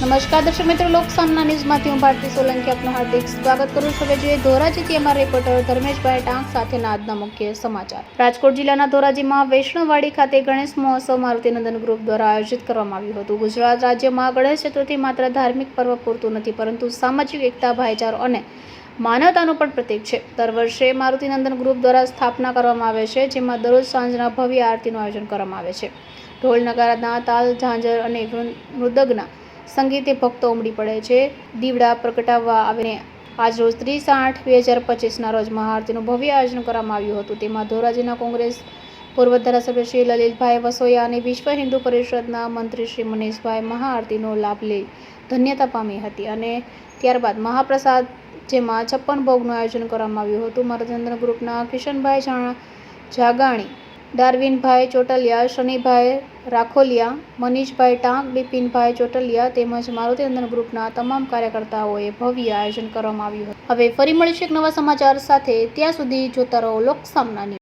નમસ્કાર, દર્શક મિત્રો લોકસામના ન્યૂઝમાંથી હું ભારતી સોલંકી આપનું હાર્દિક સ્વાગત કરું છું. હવે જોઈએ ધોરાજીથી અમારા રિપોર્ટર ધર્મેશભાઈ ટાંક સાથેના આજના મુખ્ય સમાચાર. રાજકોટ જિલ્લાના ધોરાજીમાં વૈષ્ણવવાડી ખાતે ગણેશ મહોત્સવ મારુતિનંદન ગ્રુપ દ્વારા આયોજિત કરવામાં આવ્યું હતું. ગુજરાત રાજ્યમાં ગણેશ ચતુર્થી માત્ર ધાર્મિક પર્વ પૂરતું નથી, પરંતુ સામાજિક એકતા, ભાઈચારો અને માનવતાનું પણ પ્રતીક છે. દર વર્ષે મારુતિનંદન ગ્રુપ દ્વારા સ્થાપના કરવામાં આવે છે, જેમાં દરરોજ સાંજના ભવ્ય આરતીનું આયોજન કરવામાં આવે છે. ઢોલ નગારાના તાલ, ઝાંઝર અને મૃદંગના સંગીતે ભક્તો ઉમડી પડે છે. દીવડા પ્રગટાવવા આવીને આજ રોજ ત્રીસ આઠ બે હજાર પચીસના રોજ મહાઆરતીનું ભવ્ય આયોજન કરવામાં આવ્યું હતું. તેમાં ધોરાજીના કોંગ્રેસ પૂર્વ ધારાસભ્ય શ્રી લલિતભાઈ વસોયા અને વિશ્વ હિન્દુ પરિષદના મંત્રી શ્રી મનીષભાઈ મહાઆરતીનો લાભ લઈ ધન્યતા પામી હતી અને ત્યારબાદ મહાપ્રસાદ, જેમાં છપ્પન ભોગનું આયોજન કરવામાં આવ્યું હતું. મારુતિનંદન ગ્રુપના કિશનભાઈ જાણા જાગાણી ડાર્વિનભાઈ ચોટલિયા, શનિભાઈ રાખોલિયા, મનીષભાઈ ટાંક, બિપિનભાઈ ચોટલિયા તેમજ મારુતિનંદન ગ્રુપના તમામ કાર્યકર્તાઓએ ભવ્ય આયોજન કરવામાં આવ્યું હતું. હવે ફરી મળીશું એક નવા સમાચાર સાથે. ત્યાં સુધી જોતા રહો લોકસામના ન્યૂઝ.